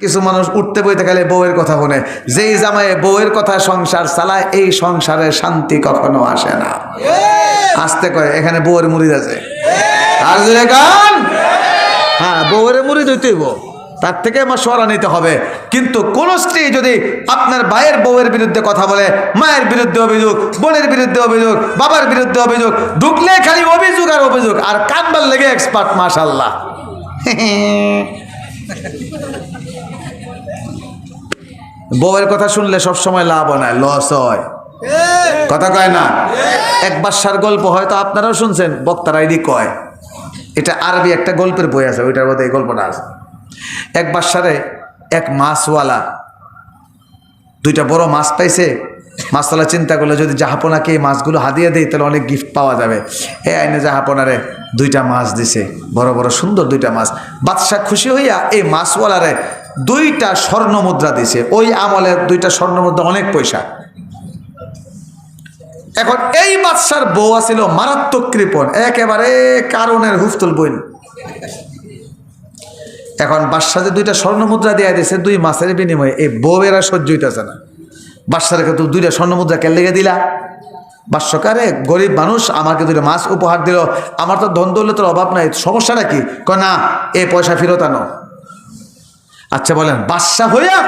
কিছু মানুষ উঠতে বইতে গেলে বউয়ের কথা শুনে। যেই জামায়ে বউয়ের কথা সংসার চালায় এই সংসারে শান্তি কখনো আসে না। আসতে কয় এখানে বউয়ের মুড়ি আছে। হ্যাঁ বউয়ের মুড়ি দিতেইব তার থেকে আমার সরা নিতে হবে। কিন্তু কোন স্ত্রী যদি আপনার ভাইয়ের বউয়ের বিরুদ্ধে কথা বলে মায়ের বিরুদ্ধে অভিযোগ বোনের বিরুদ্ধে অভিযোগ বাবার বিরুদ্ধে অভিযোগ ঢুকলে খালি অভিযোগ আর অভিযোগ আর কানবার লেগে এক্সপার্ট মাশাল্লাহ বউয়ের কথা শুনলে সব সময় লাভ হয় না লস হয়। কথা কয় না? এক বাসার গল্প হয়তো আপনারাও শুনছেন বক্তারা এটি কয়। এটা আরবি একটা গল্পের বই আছে ওইটার মধ্যে এই গল্পটা আছে। এক বাসারে এক মাছওয়ালা দুইটা বড় মাছ পাইছে। মাছওয়ালা চিন্তা করল যদি জাহাপনাকে এই মাছগুলো হাদিয়ে দেয় তাহলে অনেক গিফট পাওয়া যাবে। এ আইনে জাহাপনারে দুইটা মাছ দিছে বড় বড় সুন্দর দুইটা মাছ। বাদশাহ খুশি হইয়া এই মাছওয়ালারে দুইটা স্বর্ণ মুদ্রা দিছে। ওই আমলের দুইটা স্বর্ণ মুদ্রা অনেক পয়সা। এখন এই বাদশার বউ আছিল মারাত্মক কৃপণ, একেবারে কারণের হুফতুল বইন। এখন বাদশাহ যে দুইটা স্বর্ণ মুদ্রা দিয়ে দিয়েছে দুই মাসের বিনিময়ে, এই বউয়েরা সহ্য হইতেছে না। বাদশারকে তো দুইটা স্বর্ণ মুদ্রা কেন লেগে দিলা? বাস্যকারে গরিব মানুষ, আমাকে দুইটা মাছ উপহার দিল। আমার তো ধন দৌলতের অভাব নাই, সমস্যাটা কি? না, এ পয়সা ফেরত আনো। আচ্ছা বলেন বাদশাহ হইয়া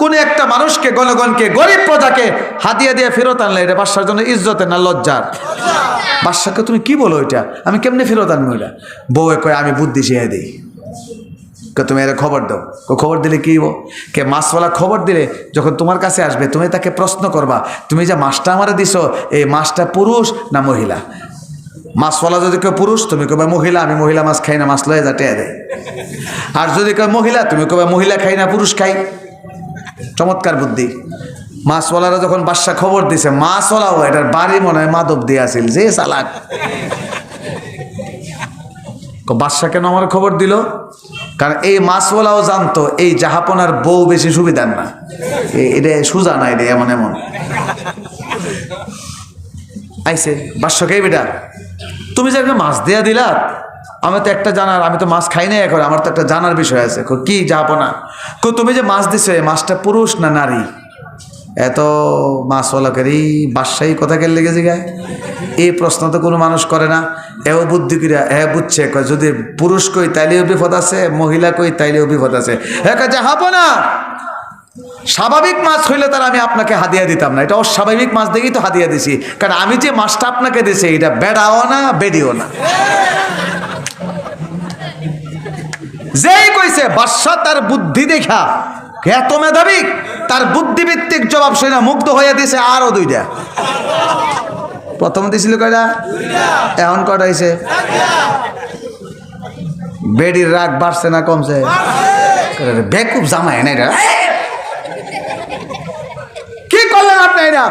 কোন একটা মানুষকে, গণগণকে, গরিব প্রজাকে হাতিয়া দিয়ে ফেরত আনলে, এটা বাদশার জন্য ইজ্জতের না, লজ্জার? বাদশাকে তুমি কি বলো এটা? আমি কেমনে ফেরত আনব এটা? বউয়ে কয়, আমি বুদ্ধি শিখে দিই। কে তুমি এর খবর দাও। খবর দিলে কি হব কে মাছওয়ালা খবর দিলে যখন তোমার কাছে আসবে, তুমি তাকে প্রশ্ন করবা, তুমি যে মাছটা আমারে দিছো, এই মাছটা পুরুষ না মহিলা? মাছওয়ালা যদি কেউ পুরুষ, তুমি কবে মহিলা, আমি মহিলা মাছ খাই না, মাছ লয়ে যাটে দেয় আর যদি কেউ মহিলা, তুমি কবে মহিলা খাই না, পুরুষ খাই। চমৎকার বুদ্ধি। মাছওয়ালারা যখন বাদশা খবর দিছে, মাছওয়ালাও এটার বাড়ি মনে হয় মাধব দিয়ে আসিল যে চালাক। বাদশা কেন আমার খবর দিল? কারণ এই মাছওয়ালাও জানতো, এই জাহাপনার বউ বেশি সুবিধার না। এটা সুজা না এটা এমন এমন। আইসে বাদশাকেই বেটা? তুমি যে একটা মাছ দেয়া দিলা আমি তো একটা জানার আমি তো মাছ খাই না এখন আমার তো একটা জানার বিষয় আছে। কো, কি জাহাপনা কো তুমি যে মাছ দিছো এই মাছটা পুরুষ না নারী? এত মাছওয়ালাকেরই বাদশাহী কথা কে লেগেছে গায়ে? এই প্রশ্ন তো কোনো মানুষ করে না। এও বুদ্ধি করিয়া এ বুঝছে যদি পুরুষ কই তাইলেও বিপদ আছে মহিলা কই তাইলেও বিপদ আছে। হ্যাঁ যাহাবো না! স্বাভাবিক মাছ হইলে তার আমি আপনাকে হাদিয়া দিতাম না। এটা অস্বাভাবিক মাছ দেখেই তো হাদিয়া দিছি। কারণ আমি যে মাছটা আপনাকে দিছি এটা বেড়াও না বেডিও না। যেই কইছে বাদশাহ তার বুদ্ধি দেখা এত মেধাবী? তার বুদ্ধিভিত্তিক জবাব শুনে মুগ্ধ হয়ে দিছে আরও দুইটা। প্রথম দিছিল কয়টা? এখন কয়টা হয়েছে বেডির রাগ বাড়ছে না কমছে? বেকুব জামাই না এটা কি এটা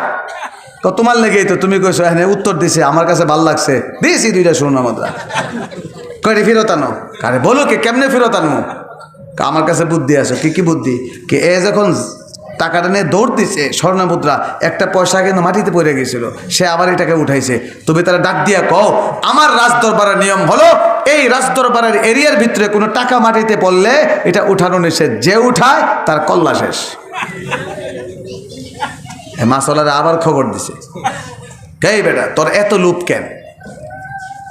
তো তোমার লেগেই তো তুমি কইছো হ্যাঁ উত্তর দিছে, আমার কাছে ভালো লাগছে। দিয়েছি দুইটা স্বর্ণ মুদ্রা কয়টি ফেরত আনো। আরে বলো কি, কেমনে ফেরত আনব কা, আমার কাছে বুদ্ধি আছে, কি কি বুদ্ধি? কি, এ যখন টাকাটা নিয়ে দৌড় দিছে স্বর্ণ মুদ্রা একটা পয়সা কিন্তু মাটিতে পড়ে গেছিল, সে আবার এটাকে উঠাইছে। তুমি তারা ডাক দিয়া কও, আমার রাজদরবারের নিয়ম হলো, এই রাজদরবারের এরিয়ার ভিতরে কোনো টাকা মাটিতে পড়লে এটা উঠানো নিষেধ। যে উঠায়, তার কল্লা শেষ। মাসলারে আবার খবর দিছে। এই বেটা, তোর এত লুপ কেন?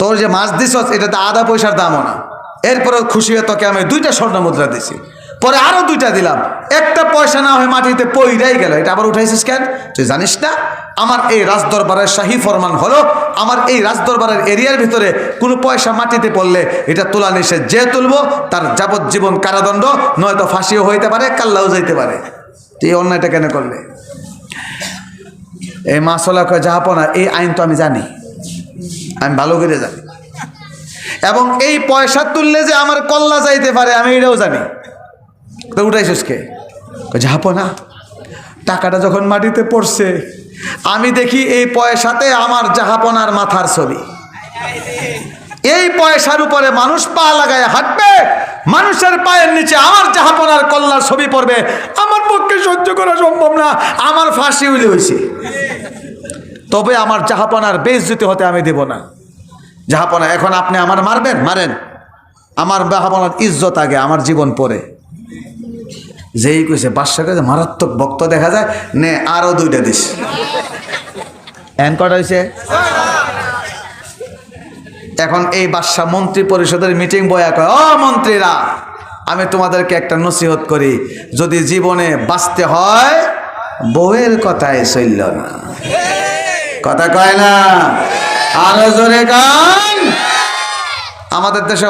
তোর যে মাছ দিস এটা তো আধা পয়সার দামও না। এরপরে খুশি হয়ে তোকে আমি দুইটা স্বর্ণ মুদ্রা দিছি। পরে আরও দুইটা দিলাম। একটা পয়সা না হয়ে মাটিতে পইরাই গেল। এটা আবার উঠাইছিস কেন? তুই জানিস না, আমার এই রাজদরবারের শাহী ফরমান হলো, আমার এই রাজদরবারের এরিয়ার ভিতরে কোনো পয়সা মাটিতে পড়লে এটা তোলা নিষেধ। যে তুলবো, তার যাবজ্জীবন কারাদণ্ড, নয়তো ফাঁসিও হইতে পারে, কাল্লাও যাইতে পারে। তুই অন্যায়টা কেন করলে? এই মাসলা কয় যাহাপনা এই আইন তো আমি জানি। আমি ভালো করে জানি। এবং এই পয়সা তুললে যে আমার কল্লা যাইতে পারে, আমি এটাও জানি। তো উঠাইছিস কে? যাব না টাকাটা যখন মাটিতে পড়ছে, আমি দেখি এই পয়সাতে আমার জাহাপনার মাথার ছবি। এই পয়সার উপরে মানুষ পা লাগায় হাঁটবে, মানুষের পায়ের নিচে আমার জাহাপনার কল্লার ছবি পড়বে, আমার পক্ষে সহ্য করা সম্ভব না, আমার ফাঁসি উইলে হয়েছে তবে আমার জাহাপনার বেইজ্জতি হতে আমি দেব না। জাহাপনা, এখন আপনি আমার মারবেন? মারেন। আমার জাহাপনার ইজ্জত আগে, আমার জীবন পরে। যেই কইছে, বাদশাহ কাছে মারাত্মক ভক্ত দেখা যায়, নে আরও দুইটা দিস। এন কটা হয়েছে এখন এই বাদশাহ মন্ত্রী পরিষদের মিটিং বয়া কয়, ও মন্ত্রীরা, আমি তোমাদেরকে একটা নসিহত করি, যদি জীবনে বাঁচতে হয়, বউয়ের কথায় চলল না। কথা কয় না? আরও জোরে গান। আমাদের দেশে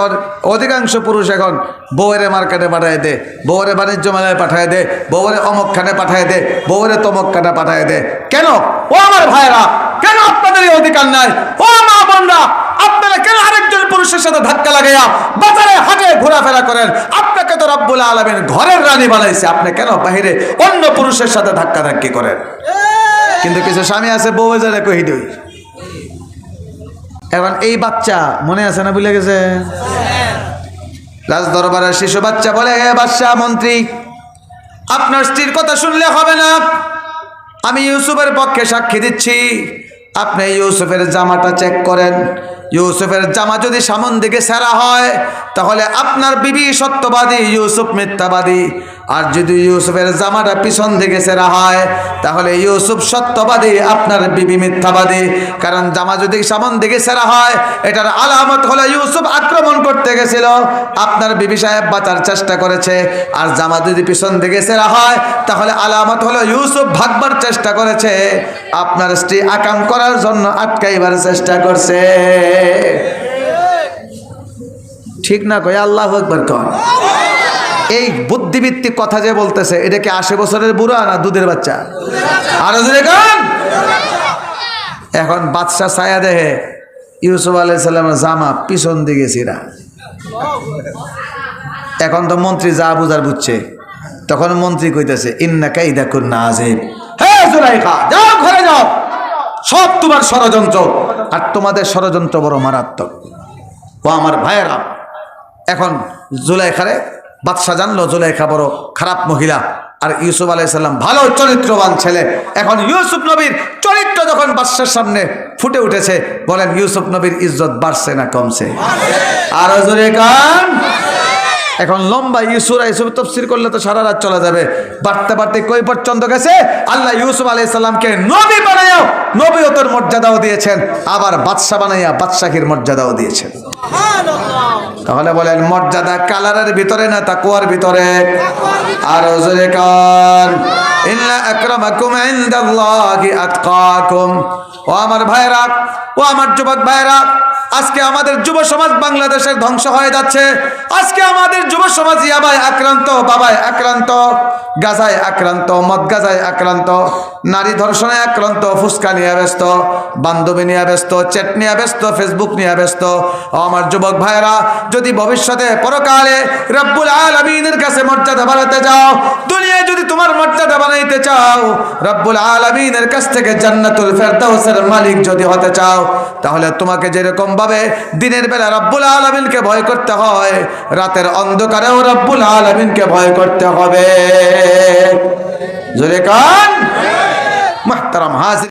অধিকাংশ পুরুষ এখন বউয়ের মার্কেটে পাঠায় দে, বউয়ের বাণিজ্য মেলায় পাঠায় দে, বউয়ের অমক খানে পাঠায় দে, বউয়ের তমক খানে পাঠায় দে। কেন? ও আমার ভাইরা কেন আপনাদের অধিকার নাই? ও মা বোনরা, আপনারা কেন আরেকজন পুরুষের সাথে ধাক্কা লাগাইয়া বাজারে হাটে ঘোরাফেরা করেন? আপনাকে তো রব্বুল আলমের ঘরের রানী বানাইছে। আপনি কেন বাহিরে অন্য পুরুষের সাথে ধাক্কা ধাক্কি করেন কিন্তু কিছু স্বামী আছে, বউ যারা কহি দই এখন এই বাচ্চা মনে আছে না ভুলে গেছে? রাজ দরবারের শিশু বাচ্চা বলে, হে বাদশাহ মন্ত্রী, আপনার স্ত্রীর কথা শুনলে হবে না। আমি ইউসুফের পক্ষে সাক্ষী দিচ্ছি। আপনি ইউসুফের জামাটা চেক করেন। ইউসুফের জামা যদি সামন দিকে সেরা হয়, তাহলে আপনার বিবি সত্যবাদী, ইউসুফ মিথ্যাবাদী। আর যদি ইউসুফের জামাটা পিছন দিকে সেরা হয়, তাহলে ইউসুফ সত্যবাদী, আপনার বিবি মিথ্যাবাদী। কারণ জামা যদি সামন দিকে সেরা হয়, এটার আলামত হলো ইউসুফ আক্রমণ করতে গেছিল, আপনার বিবি সাহেব বাঁচার চেষ্টা করেছে। আর জামা যদি পিছন দিকে সেরা হয়, তাহলে আলামত হলো ইউসুফ ভাগবার চেষ্টা করেছে। আপনার স্ত্রী আকাম করার জন্য আটকাইবার চেষ্টা করছে। ঠিক না কয়? আল্লাহ একবার কয়। এই বুদ্ধিভিত্তিক কথা যে বলতেছে, এটা কি আশি বছরের বুড়া না দুধের বাচ্চা? আরও এখন বাদশাহ ছায়া দেহে ইউসুফ আলাইসাল্লামের জামা পিছন দিকে ছিঁড়া। এখন তো মন্ত্রী যা বুঝার বুঝছে। তখন মন্ত্রী কইতেছে, ইন্না কাইদা কুন্না আজিব হে জুলাইখা, যাও ঘরে যাও। সব তোমার ষড়যন্ত্র। আর তোমাদের ষড়যন্ত্র বড় মারাত্মক। ও আমার ভাইয়েরা, এখন জুলাইখারে বাদশাহ জানলো জুলাইখা বড় খারাপ মহিলা, আর ইউসুফ আলাইসাল্লাম ভালো চরিত্রবান ছেলে। এখন ইউসুফ নবীর চরিত্র যখন বাদশার সামনে ফুটে উঠেছে, বলেন ইউসুফ নবীর ইজ্জত বাড়ছে না কমছে? আরও জোরে গান এখন লম্বা ইউসুরা ইউসুফ তফসির করলে তো সারা রাত চলে যাবে। বাড়তে বাড়তে কই পর্যন্ত গেছে? আল্লাহ ইউসুফ আলাইসাল্লামকে নবী বানাইয়া বানাইও নবীয়তর মর্যাদাও দিয়েছেন আবার বাদশা বানাইয়া বাদশাহীর মর্যাদাও দিয়েছেন। তাহলে বলেন মর্যাদা কালারের ভিতরে না তাকুয়ার ভিতরে? আর জোরে কান ইন্না আকরামাকুম ইনদাল্লাহি আতকাকুম। ও আমার ভাইরা ও আমার যুবক ভাইরা আজকে আমাদের যুব সমাজ বাংলাদেশের ধ্বংস হয়ে যাচ্ছে। আজকে আমাদের যুব সমাজ ইয়াবায় আক্রান্ত, বাবায় আক্রান্ত, গাজায় আক্রান্ত, মদ গাজায় আক্রান্ত। নারী ধর্ষণে আক্রান্ত, ফুসকা নিয়ে ব্যস্ত, বান্ধবী নিয়ে ব্যস্ত চ্যাট নিয়ে ব্যস্ত ফেসবুক নিয়ে ব্যস্ত। আমার যুবক ভাইয়েরা, যদি ভবিষ্যতে পরকালে রব্বুল আলমিনের কাছে মর্যাদা বাড়াতে যাও দুনিয়ায় যদি তোমার মর্যাদা বানাইতে চাও, রব্বুল আলমিনের কাছ থেকে জান্নাতুল ফেরদাউসের মালিক যদি হতে চাও, তাহলে তোমাকে যেরকম ভাবে দিনের বেলা রব্বুল আলমিনকে ভয় করতে হয়, রাতের অন্ধকারেও রব্বুল আলমিনকে ভয় করতে হবে। জোরে কান। محترم حاضر